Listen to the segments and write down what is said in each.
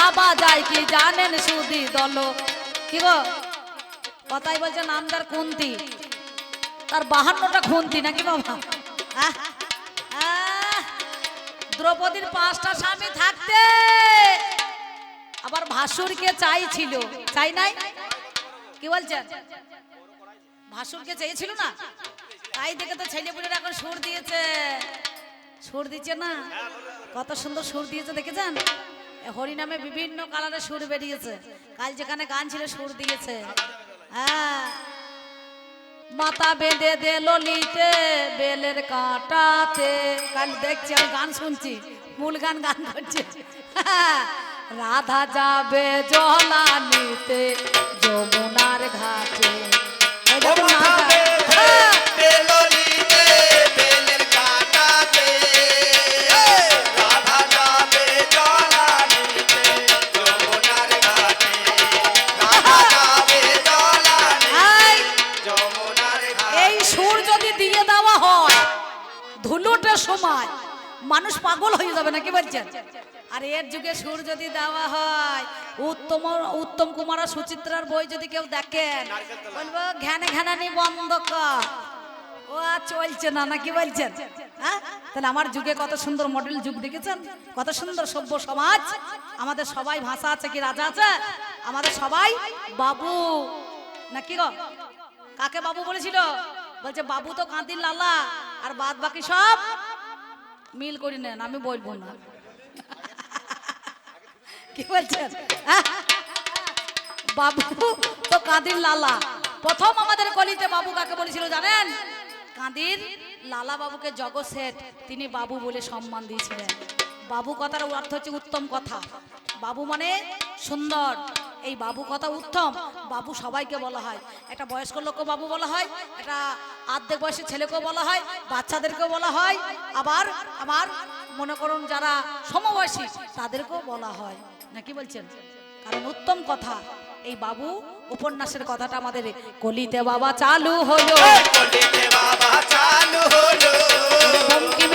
ভাবা যায় কি জানেন সুদি দল? কি গো? কথাই বলছে নামদার কুন্তি তার বাহান্নটা খুন্তি নাকি বাবা? দ্রৌপদীর পাঁচটা স্বামী থাকতে। আবার ভাসুরকে চাইছিল। চাই নাই? কি বলছেন ভাসুরকে চেয়েছিল না? তাই দেখে তো ছেলে পুলের এখন সুর দিয়েছে। সুর দিচ্ছে না? কত সুন্দর সুর দিয়েছে, দেখেছেন? হরিনামে বিভিন্ন কালারের সুর বেরিয়েছে। কাল যেখানে গান ছিল সুর দিয়েছে। হ্যাঁ। মাথা বেঁধে দে ললিতে, বেলের কাঁটাতে। কাল দেখছি আমি গান শুনছি, মূল গান গান করছে। রাধা যাবে জলানিতে, যমুনার ঘাটে। যাবে আর এর যুগে সুর যদি দেওয়া হয়, উত্তম উত্তম কুমার সুচিত্রার বই যদি কেউ দেখেন, বলব, ঘ্যানে ঘ্যানানি বন্ধ কর। ও চলছে না নাকি বলছেন? হ্যাঁ? তাহলে আমার যুগে কত সুন্দর মডেল যুগ দেখেছেন? কত সুন্দর সভ্য সমাজ। আমাদের সবাই ভাষা আছে কি রাজা আছে? আমাদের সবাই বাবু। নাকি গো? কাকে বাবু বলেছিল? বলছে, বাবু তো কাঁদির লালা, আর বাদ বাকি সব মিল করি নেন, আমি বলব না। কি বলছেন? হ্যাঁ? বাবু তো কাঁদির লালা। প্রথম আমাদের কলিতে বাবু কাকে বলেছিল জানেন? কাঁদির লালা বাবুকে জগৎ শেঠ তিনি বাবু বলে সম্মান দিয়েছিলেন। বাবু কথার অর্থ হচ্ছে উত্তম কথা। বাবু মানে সুন্দর। এই বাবু কথা উত্তম, বাবু সবাইকে বলা হয়। একটা বয়স্ক লোককে বাবু বলা হয়, একটা আর্ধেক বয়সের ছেলেকেও বলা হয়, বাচ্চাদেরকেও বলা হয়, আবার আমার মনে করুন যারা সমবয়সী, তাদেরকেও বলা হয়। নাকি বলছেন? কারণ উত্তম কথা। এই বাবু উপন্যাসের কথাটা আমাদের কলিতে বাবা চালু হলো। কলিতে বাবা চালু হলো। বঙ্কিম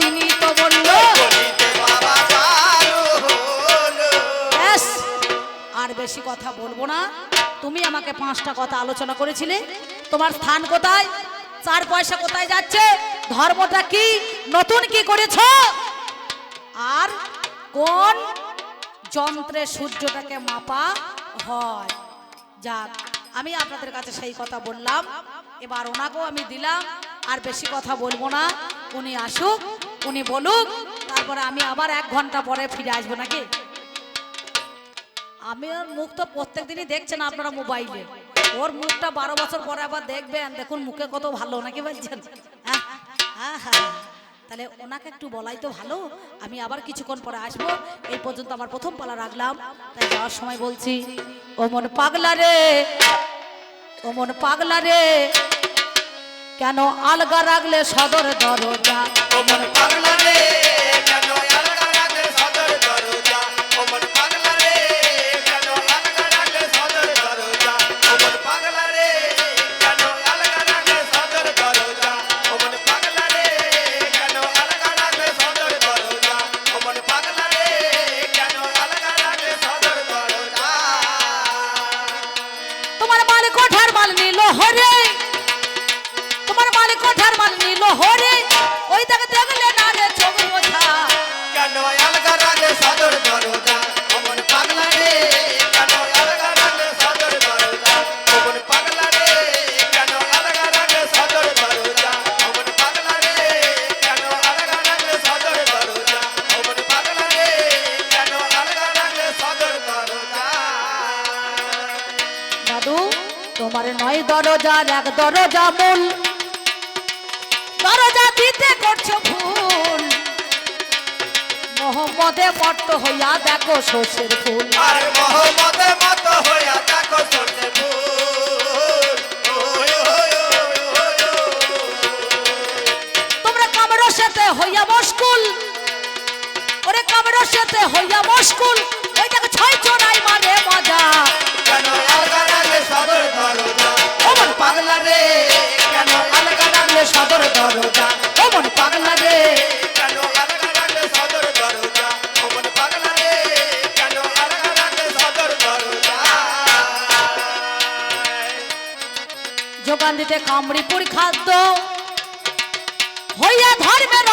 তিনি তো বলল কলিতে বাবা চালু হলো। ব্যাস আর বেশি কথা বলব না। তুমি আমাকে পাঁচটা কথা আলোচনা করেছিলে। তোমার স্থান কোথায়? চার পয়সা কোথায় যাচ্ছে? ধর্মটা কি? নতুন কি করেছ? আর কোন যন্ত্রে সূর্যটাকে মাপা হয়। যাক, আমি আপনাদের কাছে সেই কথা বললাম। এবার ওনাকেও আমি দিলাম, আর বেশি কথা বলব না। উনি আসুক, উনি বলুক, তারপরে আমি আবার এক ঘণ্টা পরে ফিরে আসব নাকি? আমি ওর মুখ তো প্রত্যেক দিনই দেখছেন আপনারা মোবাইলে। ওর মুখটা বারো বছর পরে আবার দেখবেন। দেখুন, মুখে কত ভালো নাকি বলছেন? হ্যাঁ হ্যাঁ হ্যাঁ। তাহলে ওনাকে একটু বলাই তো ভালো, আমি আবার কিছুক্ষণ পরে আসব। এই পর্যন্ত আমার প্রথম পালা রাখলাম। তাই যাওয়ার সময় বলছি ও মন পাগলা রে ও মন পাগলা রে, কেন আলগা রাখলে সদর দরজা? ওমন পাগলা রে, কেন তোমার নয় দরজার এক দরজা মূল। দরজা দিতে করছ ভুল। মোহাম্মদে মট্ট হইয়া দেখো শোষের ফুল। আর মোহাম্মদের মতো হইয়া দেখো সরষে ফুল। তোমরা কামড় সাথে হইয়া মুশকুল ওরে কামড় সাথে হইয়া মুশকুল ওই দেখো ছয় চড়াই মানে মজা। কেন সদর দরজা সদর দরজা অমন পাগলা রে। কেন হারা রাখলে সদর দরজা? অমন পাগলা রে কেন হারা রাখলে সদর দরজা? যোগান দিতে কামড়িপুর খাদ্য হইয়া ধর্মের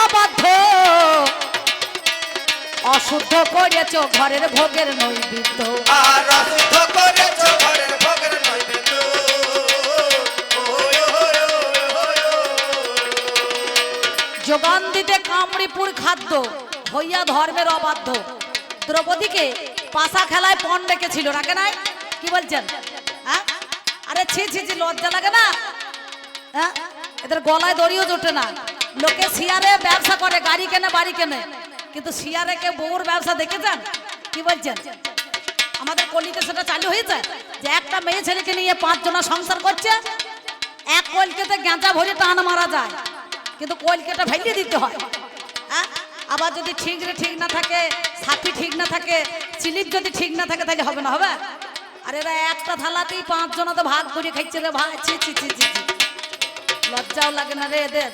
অশুদ্ধ করেছ ঘরের ভোগের নৈবিদ্য। অশুদ্ধ করেছ ঘরের ভোগের নৈবিদ্য। যোগান দিতে কামড়িপুর খাদ্য হইয়া ধর্মের অবাধ্য। দ্রৌপদীকে পাশা খেলায় পণ ডেকেছিল, রাখে নাই? কি বলছেন? হ্যাঁ? আরে ছি ছি ছি, লজ্জা লাগে না? হ্যাঁ? এদের গলায় দড়িও জোটে না। লোকে শিয়ারে ব্যবসা করে, গাড়ি কেনে, বাড়ি কেনে। কিন্তু শিয়ারে কে বউর ব্যবসা দেখেছেন? কি বলছেন? আমাদের কলিতে সেটা চালু হয়েছে যে একটা মেয়ে ছেলেকে নিয়ে পাঁচজনা সংসার করছে, এক কলকেতে গেঁজা ভরে টান মারা যায়। কিন্তু কলকেটা ভেঙে দিতে হয়। হ্যাঁ? আবার যদি ঠিক ঠিক না থাকে সাথী ঠিক না থাকে চিলিপ যদি ঠিক না থাকে, তাহলে হবে না, হবে? আর এরা একটা থালাতেই পাঁচ জনা তো ভাগ করে খাইছে রে ভাই। ছি ছি ছি ছি। লজ্জাও লাগে না রে এদের।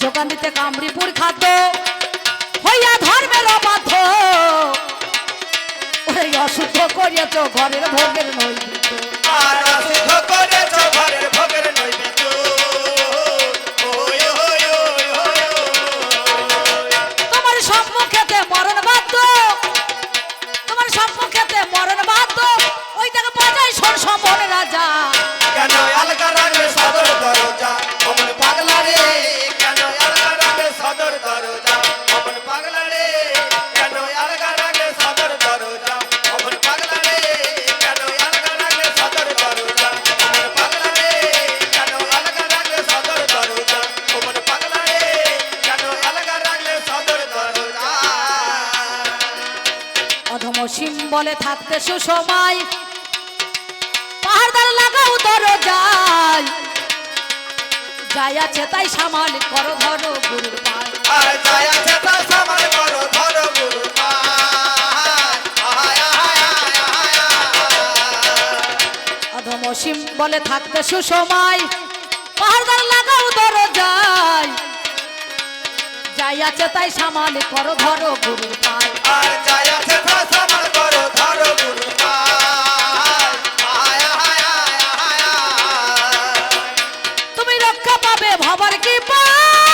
যোগান দিতে কামড়িপুর খাদ্য হইয়া ধর্মের অবাধ্য। ওই অশুদ্ধ করিয়াছ ঘরের ভোগের নৈবেদ্য আর অশুদ্ধ করেছ ঘরের ভোগের বলে থাকতে সুসময়। পাহাড়দার লাগাও দরজায়। যাই যাই আছে তাই সামাল করো ধরো আছে সামাল করো ধরো গুরু অধম বলে থাকতে সুসময়। পাহাড়দার লাগাও দরজায়। যাই আছে তাই সামাল করো ধরো গুরু পায় আর যাই আছে তা সামাল করো ধরো গুরু পায় তুমি রক্ষা পাবে ভবার কি তুমি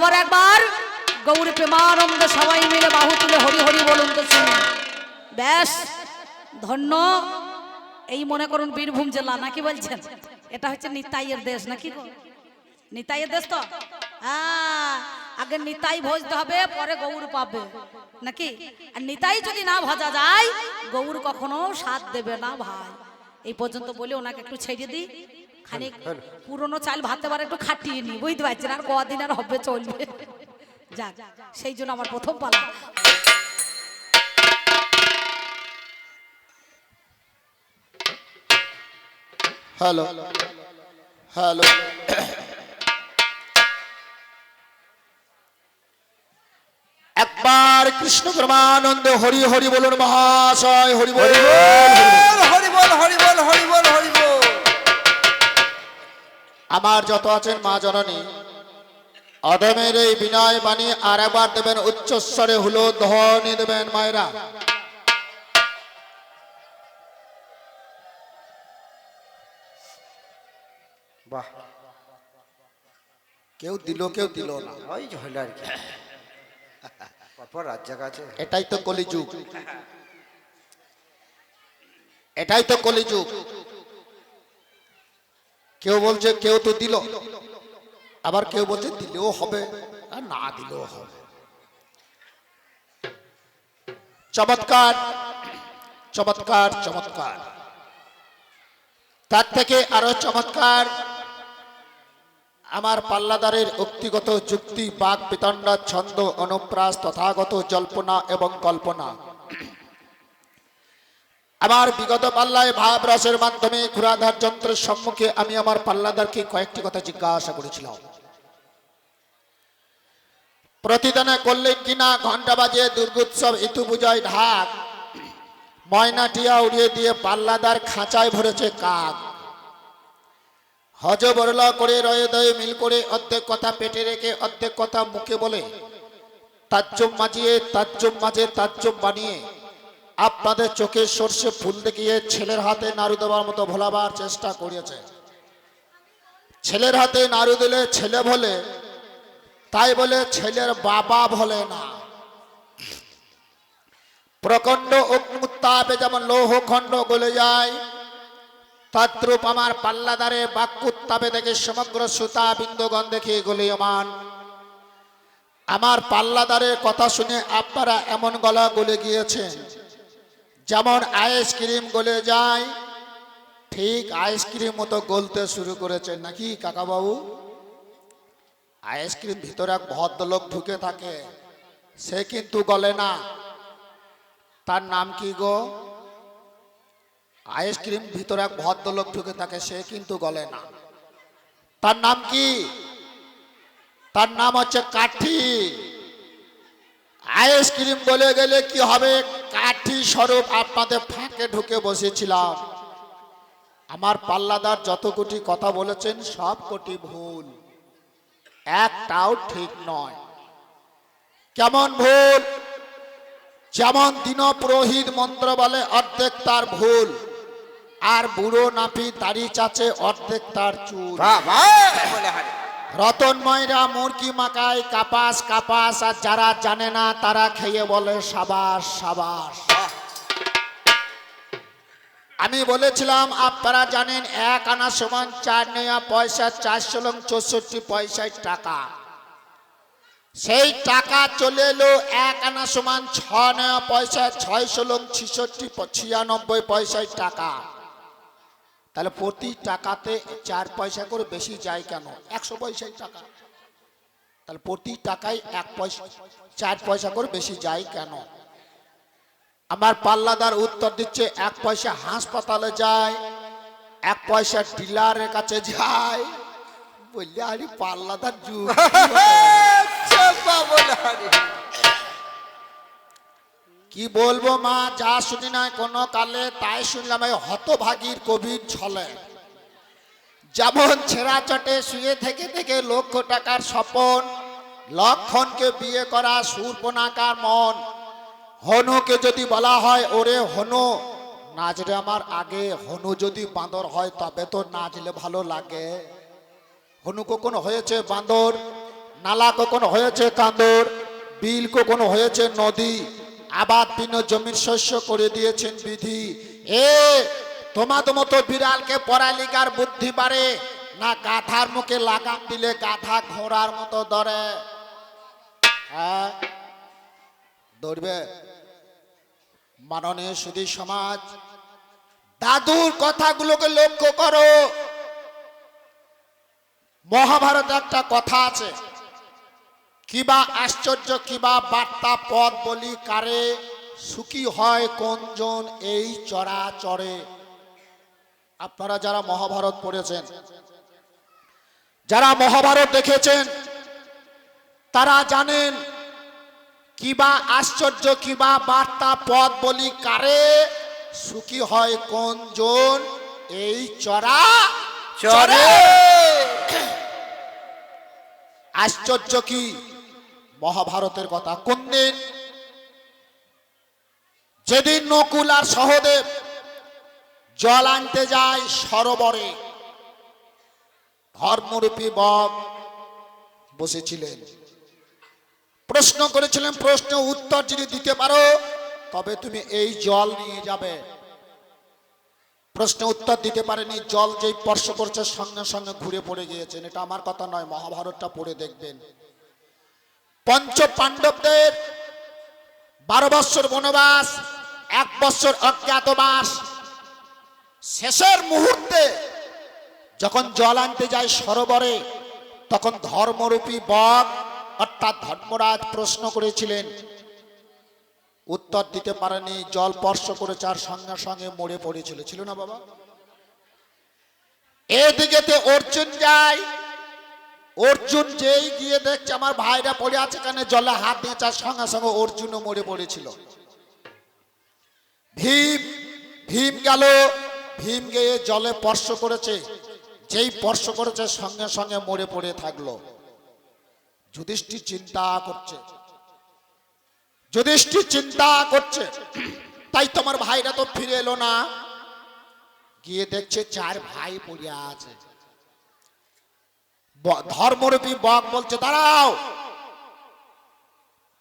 আর বাবার একবার গৌরী প্রেমানন্দ সবাই মিলে বাহু তুলে হরি হরি বলুন তো শুনি ব্যাস, ধন্য। এই মনে করুন বীরভূম জেলা, নাকি বলছেন? এটা হচ্ছে নিতাইয়ের দেশ, নাকি? নিতাইয়ের দেশ তো? হ্যাঁ আগে নিতাই ভজতে হবে, পরে গৌর পাবে, নাকি? আর নিতাই যদি না ভজা যায়, গৌর কখনো সাথ দেবে না ভাই। এই পর্যন্ত বলে, ওনাকে একটু ছেড়ে দিই। খানিক পুরনো চাল ভাতে পারে একটু খাটিয়ে নি বুঝতে পারছেন? আর কদিন আর হবে চলবে? যাক সেই জন্য আমার প্রথম পালা। হ্যালো। হ্যালো। একবার কৃষ্ণ প্রেমানন্দ হরি হরি বলুন মহাশয় হরি বল। হরি বল হরি বল হরি বল হরি বল। আমার যত আছেন মা জননী অদমের এই বিনয় বাণী আর একবার দেবেন উচ্চস্বরে হুলো ধ্বনি দেবেন মায়েরা। বাহ। কেউ দিল কেউ দিল না। ওই হইল আর কি। পরপর রাজ্য আছে। এটাই তো কলিযুগ। এটাই তো কলিযুগ। কেউ বলছে, কেউ তো দিল। আবার কেউ বলছে, দিলেও হবে আর না দিলেও হবে। চমৎকার চমৎকার চমৎকার। তার থেকে আরও চমৎকার, আমার পাল্লাদারের ব্যক্তিগত যুক্তি, বাক, বিতণ্ডা, ছন্দ, অনুপ্রাস, তথাগত জল্পনা এবং কল্পনা। আমার বিগত পাল্লায় ভাব রসের মাধ্যমে ঘুরাধার যন্ত্রের সম্মুখে আমি আমার পাল্লাদারকে কয়েকটি কথা জিজ্ঞাসা করেছিলাম। প্রতিদানে করলেন কিনা ঘণ্টা বাজে দুর্গোৎসব ইতু পূজায় ঢাক ময়না টিয়া উড়িয়ে দিয়ে পাল্লাদার খাঁচায় ভরেছে কাক। হজ বরলা করে রয়ে দয়ে মিল করে অর্ধেক কথা পেটে রেখে অর্ধেক কথা মুখে বলে, তাজ্জম মাজিয়ে তাজ্জম মাঝে তাজ্জম বানিয়ে আপনাদের চোখে সর্ষে ফুল দেখিয়ে ছেলের হাতে নাড়ু দেওয়ার মতো ভোলাবার চেষ্টা করিয়েছে। ছেলের হাতে নাড়ু দিলে ছেলে বলে, তাই বলে ছেলের বাবা বলে না। প্রকণ্ড উত্তাপে যেমন লৌহ খণ্ড গলে যায়, তদ্রূপ আমার পাল্লাদারে বাক্যুত্তাপে দেখে সমগ্র সুতা বিন্দুগণ দেখে গলিয়মান। আমার পাল্লাদারের কথা শুনে আপনারা এমন গলা গলে গিয়েছেন। যেমন আইসক্রিম গলে যায়, ঠিক আইসক্রিম মতো গলতে শুরু করেছে। নাকি, কাকাবাবু? আইসক্রিম ভিতরে এক ভদ্রলোক ঢুকে থাকে, সে কিন্তু গলে না। তার নাম কি গো? আইসক্রিম ভিতরে এক ভদ্রলোক ঢুকে থাকে, সে কিন্তু গলে না। তার নাম কি? তার নাম হচ্ছে কাঠি। আইসক্রিম গলে গেলে কি হবে? কাঠি স্বরূপ আপনাদের ফাঁকে ঢুকে বসেছিলাম। আমার পাল্লাদার যত কোটি কথা বলেছেন সব কোটি ভুল। একটাও ঠিক নয়। কেমন ভুল? যেমন দিন পুরোহিত মন্ত্র বলে, অর্ধেক তার ভুল, আর বুড়ো নাপি দাড়ি চাচে অর্ধেক তার চুল। রতনময়রা মুরগি মাকায় কাপাস কাপাস, আর যারা জানে না তারা খেয়ে বলে সাবাস সাবাস। আমি বলেছিলাম, আপনারা জানেন এক আনা সমান চার নেয়া পয়সা চারশো লং চৌষট্টি পয়সায় টাকা। সেই টাকা চলে এলো এক আনা সমান ছ নেয়া পয়সা, ছয়শো লং ছিষট্টি ছিয়ানব্বই পয়সায় টাকা। তাহলে প্রতি টাকাতে চার পয়সা করে বেশি যায় কেন? একশো পয়সায় টাকা। তাহলে প্রতি টাকায় এক পয়সা, চার পয়সা করে বেশি যায় কেন? আমার পাল্লাদার উত্তর দিচ্ছে, এক পয়সা হাসপাতালে যায়, এক পয়সা ডিলারের কাছে যায়। বললে, আরে পাল্লাদার যুগ কি বলব মা, যা শুনি না কোনো কালে, তাই শুনলাম এই হতভাগীর কবির ছলে। যেমন ছেঁড়া চটে শুয়ে থেকে থেকে লক্ষ টাকার স্বপন, লক্ষণকে বিয়ে করা সুরপনাকার মন। হনুকে যদি বলা হয়, ওরে হনু নাচরে আমার আগে। হনু যদি বাঁদর হয়, তবে তো নাচলে ভালো লাগে। হনু কখনো হয়েছে বাঁদর, নালা কখনো হয়েছে কাঁদর বিল কখনো হয়েছে নদী। আবাদ পিন জমির শস্য করে দিয়েছেন বিধি। এ তোমাদের মতো বিড়ালকে পড়ালিকার বুদ্ধি বাড়ে, না গাধার মুখে লাগাম দিলে গাধা ঘোড়ার মতো ধরে। হ্যাঁ? দৌড়বে মাননীয় সুধী সমাজ, দাদুর কথাগুলোকে লক্ষ্য করো। মহাভারতে একটা কথা আছে কিবা আশ্চর্য কিবা বার্তা পদ বলি কারে সুখী হয় কোনজন এই চরাচরে? আপনারা যারা মহাভারত পড়েছেন যারা মহাভারত দেখেছেন তারা জানেন কিবা আশ্চর্য কিবা বার্তা পদ বলি কারে সুখী হয় কোনজন এই চরা চরে! আশ্চর্য কি? মহাভারতের কথা। কোন দিন যেদিন নকুল আর সহদেব জল আনতে যায় সরোবরে, ধর্মরূপী বক বসেছিলেন। প্রশ্ন করেছিলেন, প্রশ্ন উত্তর যদি দিতে পারো, তবে তুমি এই জল নিয়ে যাবে। প্রশ্নে উত্তর দিতে পারেনি, জল যেই স্পর্শ করছে, সঙ্গে সঙ্গে ঘুরে পড়ে গিয়েছেন। এটা আমার কথা নয়, মহাভারতটা পড়ে দেখবেন। পঞ্চ পাণ্ডবদের বারো বৎসর বনবাস, এক বৎসর অজ্ঞাতবাস শেষের মুহূর্তে যখন জল আনতে যায় সরোবরে, তখন ধর্মরূপী বক অর্থাৎ ধর্মরাজ প্রশ্ন করেছিলেন, উত্তর দিতে পারেনি, জল স্পর্শ করেছে আর সঙ্গে সঙ্গে মরে পড়েছিল। ছিল না বাবা? এদিকেতে অর্জুন যায় অর্জুন যেই গিয়ে দেখছে, আমার ভাইরা পড়ে আছে কেন জলে হাত দিয়েছে আর সঙ্গে সঙ্গে অর্জুনও মরে পড়েছিল। ভীম ভীম গেল। ভীম গিয়ে জলে স্পর্শ করেছে। যেই স্পর্শ করেছে, সঙ্গে সঙ্গে মরে পড়ে থাকল। যুধিষ্ঠির চিন্তা করছে। যুধিষ্ঠির চিন্তা করছে, তাই তোমার ভাইরা তো ফিরে এলো না। গিয়ে দেখছে, চার ভাই পড়িয়া আছে। ধর্মরূপী বক বলছে, দাঁড়াও।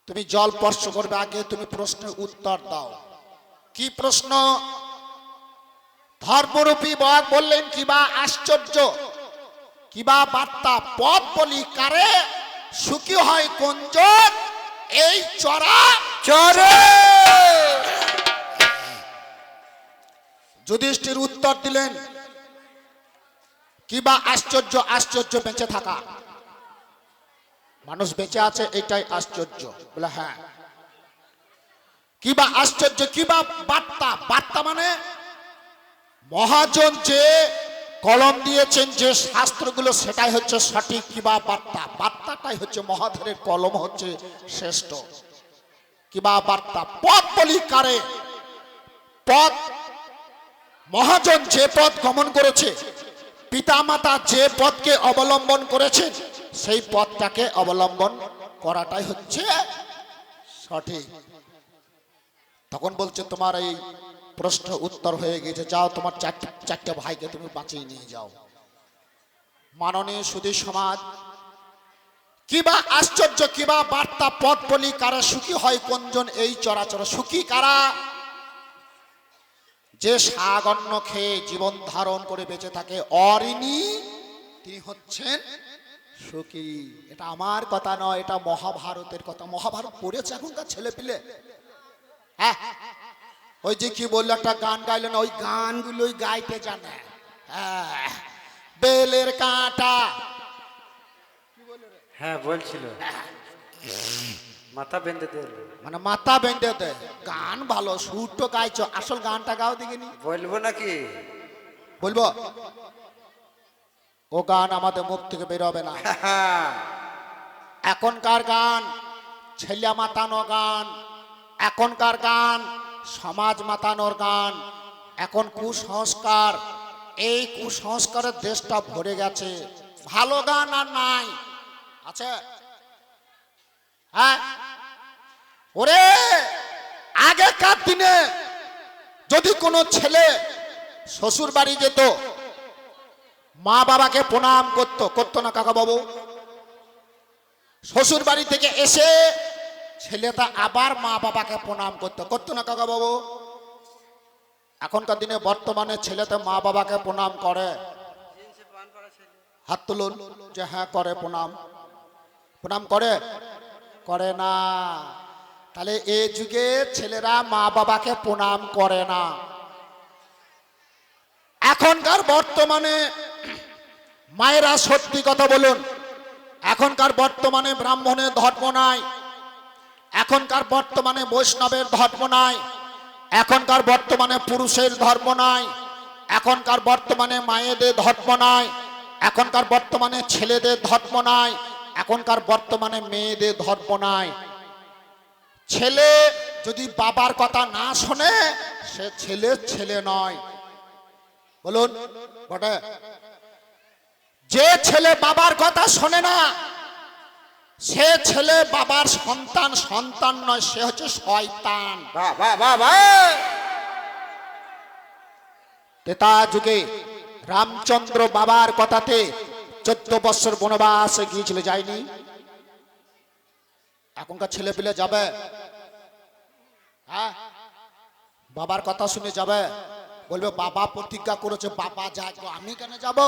তুমি জল স্পর্শ করবে আগে, তুমি প্রশ্নের উত্তর দাও। কি প্রশ্ন? ধর্মরূপী বক বললেন কিবা আশ্চর্য। কিবা বার্তা? পথ বলি, কারে? সুখী হয় কোনজন এই চড়া চরে যুধিষ্ঠির উত্তর দিলেন কিবা আশ্চর্য আশ্চর্য বেঁচে থাকা? মানুষ বেঁচে আছে, এটাই আশ্চর্য। বলে হ্যাঁ। কিবা আশ্চর্য কিবা বার্তা? বার্তা মানে মহাজন যে কলম দিয়েছেন, যে শাস্ত্রগুলো, সেটাই হচ্ছে সঠিক কিবা বার্তা। বার্তাটাই হচ্ছে মহাধরের কলম হচ্ছে শ্রেষ্ঠ। কিবা বার্তা? পথ বলি কারে? পথ মহাজন যে পথ গমন করেছে পিতামাতা যে পথকে অবলম্বন করেছেন, সেই পথটাকে অবলম্বন করাটাই হচ্ছে সঠিক। তখন বলছে, তোমার এই প্রশ্ন উত্তর হয়ে গেছে যাও তোমার চারটে ভাইকে তুমি বাঁচিয়ে নিয়ে যাও। মাননীয় সুধী সমাজ, কিবা আশ্চর্য, কিবা বার্তা পথ বলি কারা সুখী হয়, কোনজন এই চরাচর সুখী, কারা যে সাগন্য খেয়ে জীবন ধারণ করে বেঁচে থাকে অরিণী তিনি হচ্ছেন সুখী। এটা আমার কথা নয় এটা মহাভারতের কথা। মহাভারত পড়েছে এখনকার ছেলে পিলে হ্যাঁ? ওই যে কি বলল একটা গান গাইলেন ওই গানগুলোই গাইতে জানে। হ্যাঁ। বেলের কাঁটা। হ্যাঁ বলছিল। মাথা বেঁধে দিল মানে মাথা বেঁধে দেয় গান ভালো সুর তো গাইছো আসল গানটা গাও দেখিনি। বলব নাকি? বলব? ও গান আমাদের মুখ থেকে বেরোবে না। এখনকার গান ছেলে মাতানো গান এখনকার গান সমাজ মাতানোর গান এখন কুসংস্কার এই কুসংস্কারের দেশটা ভরে গেছে। ভালো গান আর নাই। আছে? হ্যাঁ? ওরে, আগেকার দিনে যদি কোনো ছেলে শ্বশুর বাড়ি যেত, মা বাবাকে প্রণাম করতো করতো না কাকা বাবু? শ্বশুর বাড়ি থেকে এসে ছেলেটা আবার মা বাবাকে প্রণাম করতো করতো না কাকা বাবু? এখনকার দিনে বর্তমানে ছেলেতে মা বাবাকে প্রণাম করে। হাত তুলুন যে হ্যাঁ করে প্রণাম। প্রণাম করে? করে না। তাহলে এ যুগে ছেলেরা মা বাবাকে প্রণাম করে না। এখনকার বর্তমানে মায়েরা সত্যি কথা বলুন, এখনকার বর্তমানে ব্রাহ্মণের ধর্ম নাই, এখনকার বর্তমানে বৈষ্ণবের ধর্ম নাই, এখনকার বর্তমানে পুরুষের ধর্ম নাই, এখনকার বর্তমানে মায়েদের ধর্ম নাই, এখনকার বর্তমানে ছেলেদের ধর্ম নাই এখনকার বর্তমানে মেয়েদের ধর্ম নাই। ছেলে যদি বাবার কথা না শোনে সে ছেলে ছেলে নয়। বলুন বটে। যে ছেলে বাবার কথা শোনে না সে ছেলে বাবার সন্তান সন্তান নয় সে হচ্ছে শয়তান। তেতা যুগে রামচন্দ্র বাবার কথাতে চোদ্দ বছর বনবাসে গিয়েছিল, যায়নি? এখনকার ছেলে পেলে যাবে? হ্যাঁ? বাবার কথা শুনে যাবে? বলবে, বাবা প্রতিজ্ঞা করেছে, বাবা তো আমি কেন যাব?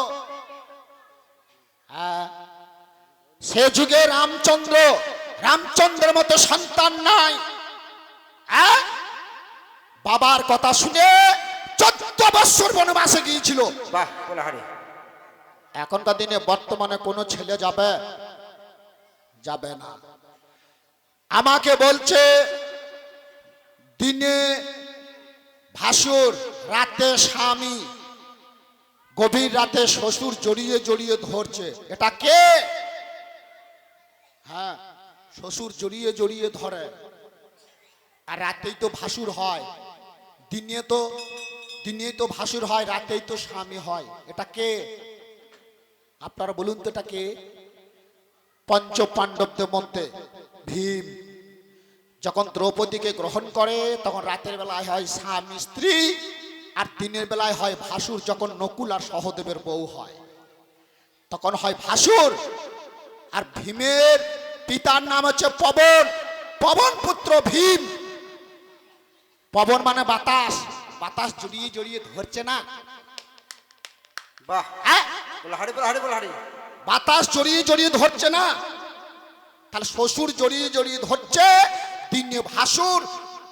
হ্যাঁ? সে যুগে রামচন্দ্র, রামচন্দ্রের মতো সন্তান নাই। হ্যাঁ? বাবার কথা শুনে চোদ্দ বছর বনবাসে গিয়েছিল। বাহ এখনকার দিনে বর্তমানে কোনো ছেলে যাবে? যাবে না। আমাকে বলছে, দিনে ভাসুর, রাতে স্বামী, গভীর রাতে শ্বশুর জড়িয়ে জড়িয়ে ধরছে। এটা কে? হ্যাঁ শ্বশুর জড়িয়ে জড়িয়ে ধরে। আর রাতেই তো ভাসুর হয়। দিনে তো দিনে তো ভাসুর হয়, রাতেই তো স্বামী হয়। এটা কে? আপনারা বলুন তো এটাকে। পঞ্চ পাণ্ডবদের মধ্যে ভীম যখন দ্রৌপদীকে গ্রহণ করে তখন রাতের বেলায় হয় স্বামী স্ত্রী আর দিনের বেলায় হয় ভাসুর যখন নকুল আর সহদেবের বউ হয়। তখন হয় ভাসুর আর ভীমের পিতার নাম হচ্ছে পবন। পবন পুত্র ভীম। পবন মানে বাতাস। বাতাস জড়িয়ে জড়িয়ে ধরছে না। বাহ। হ্যাঁ? বাতাস জড়িয়ে জড়িয়ে ধরছে না? তাহলে শ্বশুর জড়িয়ে জড়িয়ে ধরছে, দিনে ভাসুর,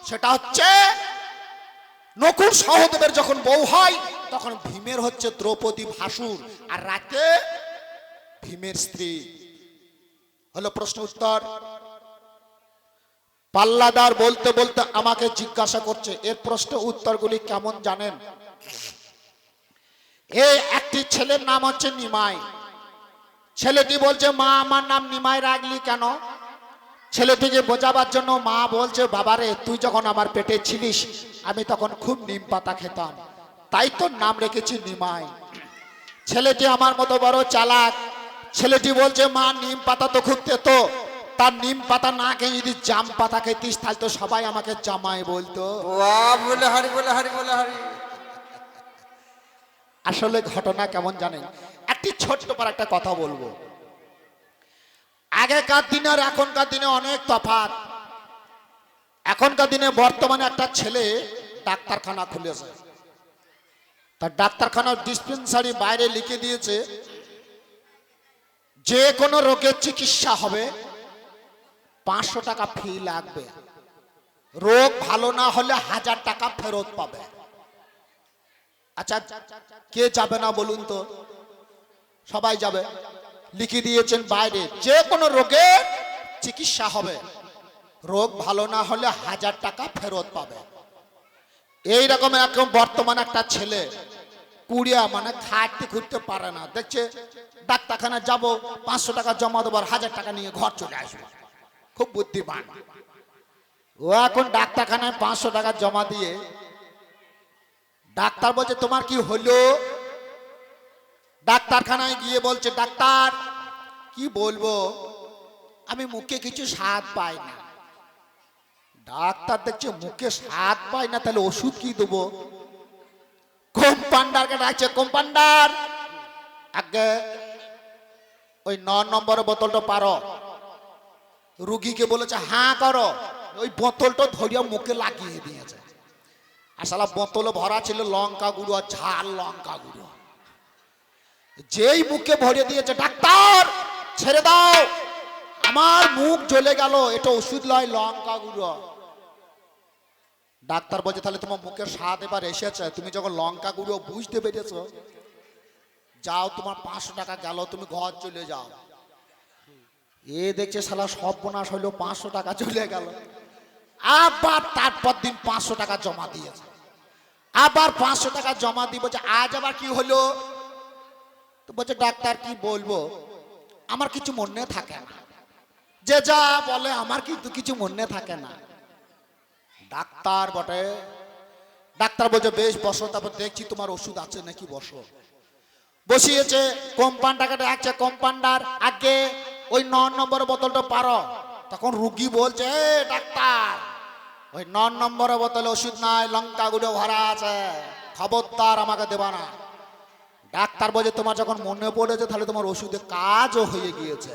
সেটা হচ্ছে নকুল সহদেবের যখন বউ হয়, তখন ভীমের হচ্ছে দ্রৌপদী ভাসুর, আর রাতে ভীমের স্ত্রী। হলো প্রশ্ন উত্তর। পাল্লাদার বলতে বলতে আমাকে জিজ্ঞাসা করছে, এর প্রশ্ন উত্তরগুলি কেমন জানেন? এই একটি ছেলের নাম হচ্ছে নিমাই। ছেলেটি বলছে, মা, আমার নাম নিমাই রাখলি কেন? ছেলেটিকে বোঝাবার জন্য মা বলছে, বাবারে, তুই যখন আমার পেটে ছিলিস, আমি তখন খুব নিম পাতা খেতাম। তাই তোর নাম রেখেছি নিমাই। ছেলেটি আমার মতো বড় চালাক। ছেলেটি বলছে, মা, নিম পাতা তো খুব তেতো। তার নিম পাতা না খেয়ে যদি জাম পাতা খেতিস, তাহলে তো সবাই আমাকে জামাই বলতো। হারি, বলে বলহারি বলহারি বলহারি আসলে ঘটনা কেমন জানেন? একটি ছোট্ট পর একটা কথা বলব। আগেকার দিনে আর এখনকার দিনে অনেক তফাৎ। এখনকার দিনে বর্তমানে একটা ছেলে ডাক্তারখানা খুলেছে। তার ডাক্তারখানার ডিসপেন্সারি বাইরে লিখে দিয়েছে, যে কোনো রোগের চিকিৎসা হবে, পাঁচশো টাকা ফি লাগবে। রোগ ভালো না হলে হাজার টাকা ফেরত পাবে। আচ্ছা কে যাবে না বলুন তো? সবাই যাবে। লিখে দিয়েছেন বাইরে, যে কোনো রোগের চিকিৎসা হবে। রোগ ভালো না হলে হাজার টাকা ফেরত পাবে। এই রকম একদম বর্তমানে একটা ছেলে, কুড়িয়া মানে খাটতে ঘুরতে পারে না। দেখছে, ডাক্তারখানা যাব, পাঁচশো টাকা জমা দেবো আর হাজার টাকা নিয়ে ঘর চলে আসবে। খুব বুদ্ধিমান। ও এখন ডাক্তারখানায় পাঁচশো টাকা জমা দিয়ে ডাক্তার বলছে, তোমার কি হলো? ডাক্তারখানায় গিয়ে বলছে, ডাক্তার, কি বলব? আমি মুখে কিছু স্বাদ পাই না। ডাক্তার দেখছে, মুখে স্বাদ পাই না, তাহলে ওষুধ কি দেবো? কম্পান্ডারকে ডাকছে, কম্পান্ডার, আগে ওই ন নম্বরের বোতলটা পারো। রুগীকে বলেছে হ্যাঁ করো। ওই বোতলটা ধরিয়া মুখে লাগিয়ে দিয়েছে। আসলে বোতলে ভরা ছিল লঙ্কা গুঁড়ো আর ঝাল লঙ্কা গুঁড়ো। যেই মুখে ভরে দিয়েছে, ডাক্তার, ছেড়ে দাও। আমার মুখ জ্বলে গেল, এটা ওষুধ লয় লঙ্কা গুঁড়ো। ডাক্তার বলছে, তাহলে তোমার মুখের স্বাদ এবার এসেছে। তুমি যখন লঙ্কা গুঁড়ো বুঝতে পেরেছ, যাও, তোমার পাঁচশো টাকা গেল, তুমি ঘর চলে যাও। এ দেখছে শালা সর্বনাশ হইল, পাঁচশো টাকা চলে গেল। আবার তারপর দিন পাঁচশো টাকা জমা দিয়েছে। আবার পাঁচশো টাকা জমা দিব যে আজ আবার কি হলো? তো বলছে, ডাক্তার, কি বলব? আমার কিছু মনে থাকে না। যে যা বলে, আমার কিন্তু কিছু মনে থাকে না। ডাক্তার বটে। ডাক্তার বলছে, বেশ, বসো, তারপর দেখছি তোমার ওষুধ আছে নাকি, বসো। বসিয়েছে কম্পাউন্ডারকে ডাকছে কম্পাউন্ডার আগে ওই ন নম্বর বোতলটা পারো। তখন রুগী বলছে ডাক্তার ওই ন নম্বরে বোতলে ওষুধ নাই লঙ্কা গুঁড়ো ভরা আছে। খবরদার আমাকে দেবা না। ডাক্তার বলছে তোমার যখন মনে পড়েছে তাহলে তোমার ওষুধে কাজও হয়ে গিয়েছে।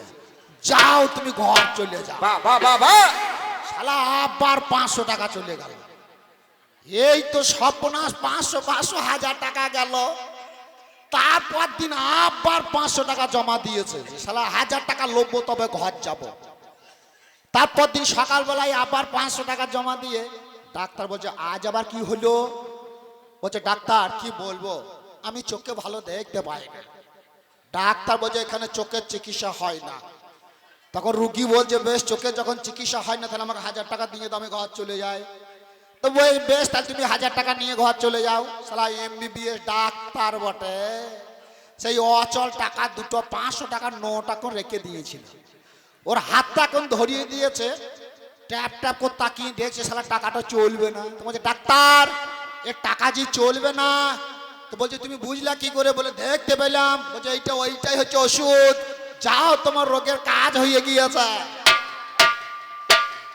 যাও তুমি ঘর চলে যাও। শালা আবার পাঁচশো টাকা চলে গেল। এই তো সর্বনাশ পাঁচশো পাঁচশো হাজার টাকা গেল। তারপর দিন আবার পাঁচশো টাকা জমা দিয়েছে। শালা হাজার টাকা লোবো তবে ঘর যাব। তারপর দিন সকালবেলায় আবার পাঁচশো টাকা জমা দিয়ে ডাক্তার বলছে, আজ আবার কি হলো? বলছে, ডাক্তার, কি বলব? আমি চোখে ভালো দেখতে পাই না। ডাক্তার বলছে, এখানে চোখের চিকিৎসা হয় না। তখন রুগী বলছে, বেশ, চোখে যখন চিকিৎসা হয় না, তাহলে আমাকে হাজার টাকা দিয়ে তো আমি ঘর চলে যাই। তো ওই বেশ, তাহলে তুমি হাজার টাকা নিয়ে ঘর চলে যাও। সালা এমবিবিএস ডাক্তার বটে। সেই অচল টাকা দুটো পাঁচশো টাকা নোট রেখে দিয়েছিল। ওর হাতটা এখন ধরিয়ে দিয়েছে। ট্যাপ ট্যাপ করে তাকিয়ে দেখছে সালা টাকাটা চলবে না। তো বলছে, ডাক্তার, এ টাকা যে চলবে না। তো বলছে, তুমি বুঝলা কি করে? বলে, দেখতে পেলাম। বলছে, এইটা, ওইটাই হচ্ছে ওষুধ। যাও, তোমার রোগের কাজ হয়ে গিয়েছে।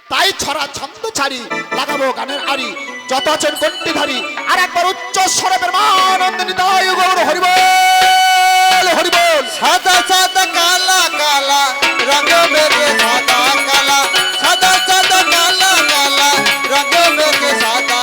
তাই ছড়া ছন্দ ছাড়ি লাগাবো গানের আড়ি। যত আছেন কণ্ঠি ধারি। আর একবার উচ্চ স্বরবের মানন্দিনী তাই গৌর হরিবল সাদা সাদা কালা কালা, রঙ মেঘে সাদা কালা। সাদা সাদা কালা কালা, রঙ মেঘে সাদা